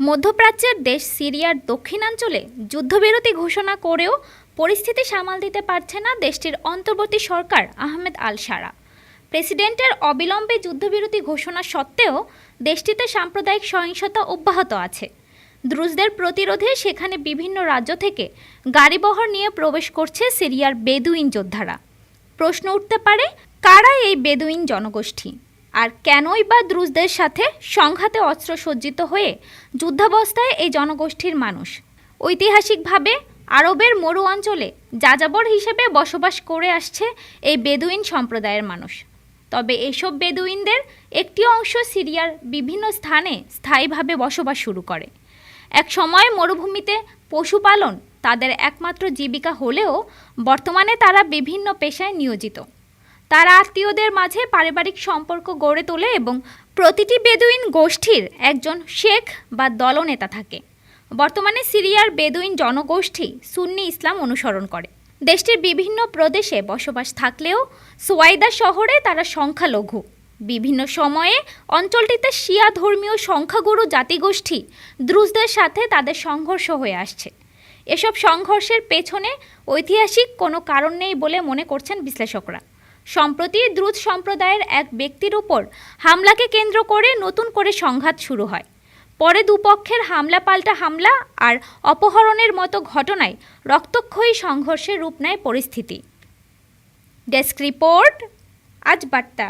মধ্যপ্রাচ্যের দেশ সিরিয়ার দক্ষিণাঞ্চলে যুদ্ধবিরতি ঘোষণা করেও পরিস্থিতি সামাল দিতে পারছে না দেশটির অন্তর্বর্তী সরকার আহমেদ আল সারা প্রেসিডেন্টের অবিলম্বে যুদ্ধবিরতি ঘোষণা সত্ত্বেও দেশটিতে সাম্প্রদায়িক সহিংসতা অব্যাহত আছে। দ্রুজদের প্রতিরোধে সেখানে বিভিন্ন রাজ্য থেকে গাড়িবহর নিয়ে প্রবেশ করছে সিরিয়ার বেদুইন যোদ্ধারা। প্রশ্ন উঠতে পারে, কারা এই বেদুইন জনগোষ্ঠী? আর কেনই বা দ্রুজদের সাথে সংঘাতে অস্ত্র সজ্জিত হয়ে যুদ্ধাবস্থায় এই জনগোষ্ঠীর মানুষ। ঐতিহাসিকভাবে আরবের মরু অঞ্চলে যাযাবর হিসেবে বসবাস করে আসছে এই বেদুইন সম্প্রদায়ের মানুষ। তবে এসব বেদুইনদের একটি অংশ সিরিয়ার বিভিন্ন স্থানে স্থায়ীভাবে বসবাস শুরু করে। এক সময় মরুভূমিতে পশুপালন তাদের একমাত্র জীবিকা হলেও বর্তমানে তারা বিভিন্ন পেশায় নিয়োজিত। তারা আত্মীয়দের মাঝে পারিবারিক সম্পর্ক গড়ে তোলে এবং প্রতিটি বেদুইন গোষ্ঠীর একজন শেখ বা দলনেতা থাকে। বর্তমানে সিরিয়ার বেদুইন জনগোষ্ঠী সুন্নি ইসলাম অনুসরণ করে। দেশটির বিভিন্ন প্রদেশে বসবাস থাকলেও সোয়াইদা শহরে তারা সংখ্যালঘু। বিভিন্ন সময়ে অঞ্চলটিতে শিয়া ধর্মীয় সংখ্যাগুরু জাতিগোষ্ঠী দ্রুজদের সাথে তাদের সংঘর্ষ হয়ে আসছে। এসব সংঘর্ষের পেছনে ঐতিহাসিক কোনো কারণ নেই বলে মনে করছেন বিশ্লেষকরা। সম্প্রতি দ্রুত সম্প্রদায়ের এক ব্যক্তির উপর হামলাকে কেন্দ্র করে নতুন করে সংঘাত শুরু হয়। পরে দুপক্ষের হামলা পাল্টা হামলা আর অপহরণের মতো ঘটনায় রক্তক্ষয়ী সংঘর্ষের রূপ নেয় পরিস্থিতি। ডেস্ক রিপোর্ট, আজ বার্তা।